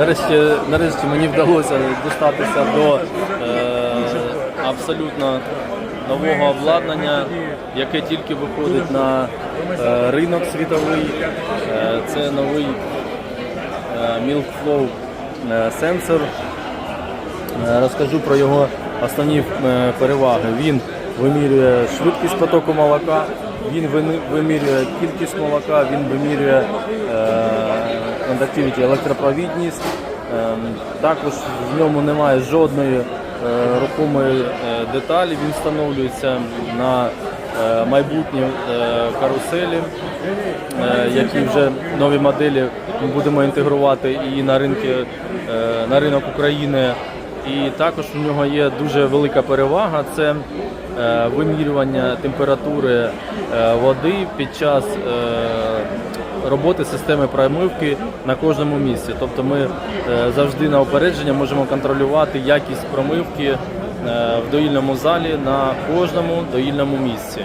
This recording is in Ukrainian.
Нарешті, нарешті мені вдалося дістатися до е, абсолютно нового обладнання, яке тільки виходить на е, ринок світовий. Е, це новий е, Milk Flow е, сенсор. Е, Розкажу про його основні е, переваги. Він вимірює швидкість потоку молока, він вимірює кількість молока, він вимірює е, conductivity, електропровідність. Ем, Також в ньому немає жодної е, рухомої е, деталі. Він встановлюється на е, майбутні каруселі, які вже нові моделі ми будемо інтегрувати і на ринки на ринок України. І також у нього є дуже велика перевага це вимірювання температури води під час роботи системи промивки на кожному місці. Тобто ми е, завжди на опередження можемо контролювати якість промивки е, в доїльному залі на кожному доїльному місці.